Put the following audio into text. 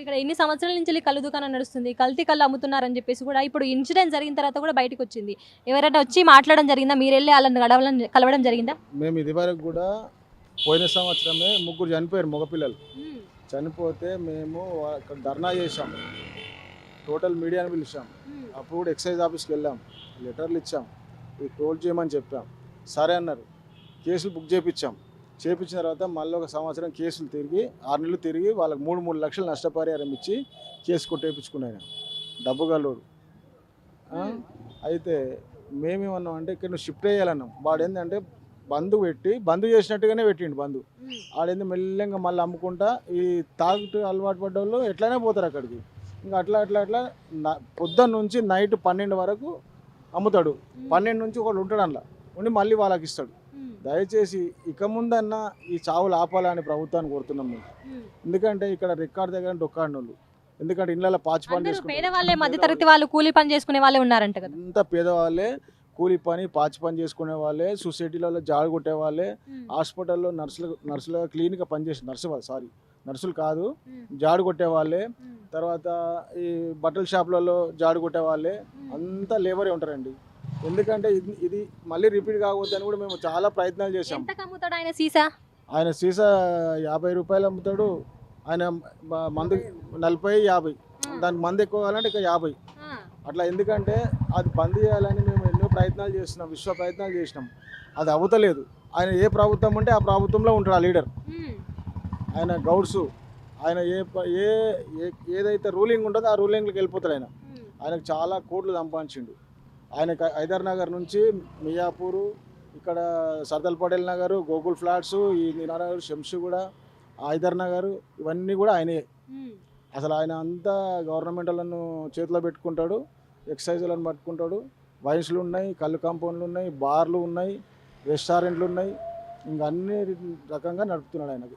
ఇప్పుడు ఇక్కడ ఎన్ని సంవత్సరాల నుంచి కళ్ళు దుకాణం నడుస్తుంది కల్తీ కళ్ళు అమ్ముతున్నారని చెప్పేసి కూడా ఇప్పుడు ఇన్సిడెంట్ జరిగిన తర్వాత కూడా బయటకు వచ్చింది. ఎవరైనా వచ్చి మాట్లాడడం జరిగిందా? మీరు వెళ్ళి వాళ్ళని కలవడం కలవడం జరిగిందా? మేము ఇదివరకు కూడా పోయిన సంవత్సరమే ముగ్గురు చనిపోయారు మగపిల్లలు చనిపోతే మేము ధర్నా చేసాం టోటల్ మీడియాని పిలిచాం. అప్పుడు కూడా ఎక్సైజ్ ఆఫీస్కి వెళ్ళాం. లెటర్లు ఇచ్చాం. ఇది క్లోజ్ చేయమని చెప్పాం. సరే అన్నారు. కేసులు బుక్ చేయించాం. చేయించిన తర్వాత మళ్ళీ ఒక సంవత్సరం కేసులు తిరిగి ఆరు నెలలు తిరిగి వాళ్ళకి మూడు మూడు లక్షలు నష్టపరిహారం ఇచ్చి కేసు కొట్టేపించుకున్నాను డబ్బు గల్లోడు? అయితే మేమేమన్నాం అంటే ఇక్కడ నువ్వు షిఫ్ట్ చేయాలన్నాం వాడు ఏంటంటే బంద్ పెట్టి బంద్ చేసినట్టుగానే పెట్టిండు బంద్. ఆడేంది మెల్లగా మళ్ళీ అమ్ముకుంటా ఈ తాగుతూ అలవాటు పడ్డ వాళ్ళు ఎట్లనే పోతారు అక్కడికి. ఇంకా అట్లా అట్లా అట్లా నా పొద్దున్న నుంచి నైట్ పన్నెండు వరకు అమ్ముతాడు. పన్నెండు నుంచి ఒకడు ఉంటాడు అందులో. ఉండి మళ్ళీ వాళ్ళకి ఇస్తాడు. దయచేసి ఇక ముందన్నా ఈ చావులు ఆపాలని ప్రభుత్వాన్ని కోరుతున్నాం మేము. ఎందుకంటే ఇక్కడ రికార్డ్ దగ్గర డొక్కాడిన వాళ్ళు ఎందుకంటే ఇళ్ళలో పాచి పని. పేదవాళ్ళే మధ్యతరగతి వాళ్ళు. కూలీ పని చేసుకునే వాళ్ళే ఉన్నారంట కదా. అంతా పేదవాళ్ళే కూలి పని పాచి పని చేసుకునే వాళ్ళే సొసైటీలలో జాడు కొట్టే వాళ్ళే హాస్పిటల్లో నర్సులు నర్సులుగా క్లీన్గా పనిచేసి నర్సు సారీ నర్సులు కాదు జాడు కొట్టే వాళ్ళే తర్వాత ఈ బట్టల షాపులలో జాడు కొట్టే వాళ్ళే అంతా లేబరే ఉంటారండి. ఎందుకంటే ఇది ఇది మళ్ళీ రిపీట్ కావద్దని కూడా మేము చాలా ప్రయత్నాలు అమ్ముతాడు ఆయన సీసా? ఆయన సీసా యాభై రూపాయలు అమ్ముతాడు. ఆయన మ- మందు నలభై యాభై. దానికి మందు ఎక్కువ కావాలంటే ఇక యాభై. అట్లా ఎందుకంటే అది బంద్ చేయాలని మేము ఎన్నో ప్రయత్నాలు చేస్తున్నాం విశ్వ ప్రయత్నాలు చేసినాం. అది అవుతలేదు ఆయన ఏ ప్రభుత్వం ఉంటే ఆ ప్రభుత్వంలో ఉంటాడు ఆ లీడర్. ఆయన గౌడ్స్ ఆయన ఏ ప- ఏ ఏ- ఏదైతే రూలింగ్ ఉంటుందో ఆ రూలింగ్కి వెళ్ళిపోతాడు ఆయన. ఆయనకు చాలా కోట్లు సంపాదించిండు. ఆయనకు హైదర్ నగర్ నుంచి మియాపూరు ఇక్కడ సర్దల్ పటేల్ నగర్ గోకుల్ ఫ్లాట్స్ ఈ నగర్ శంషుగూడ హైదర్ నగర్ ఇవన్నీ కూడా ఆయనే. అసలు ఆయన అంతా గవర్నమెంట్ వాళ్ళను చేతిలో పెట్టుకుంటాడు ఎక్సైజ్లను పట్టుకుంటాడు. వైన్స్లు ఉన్నాయి కళ్ళు కాంపౌండ్లు ఉన్నాయి బార్లు ఉన్నాయి రెస్టారెంట్లు ఉన్నాయి. ఇంకా అన్ని రకంగా నడుపుతున్నాడు ఆయనకు.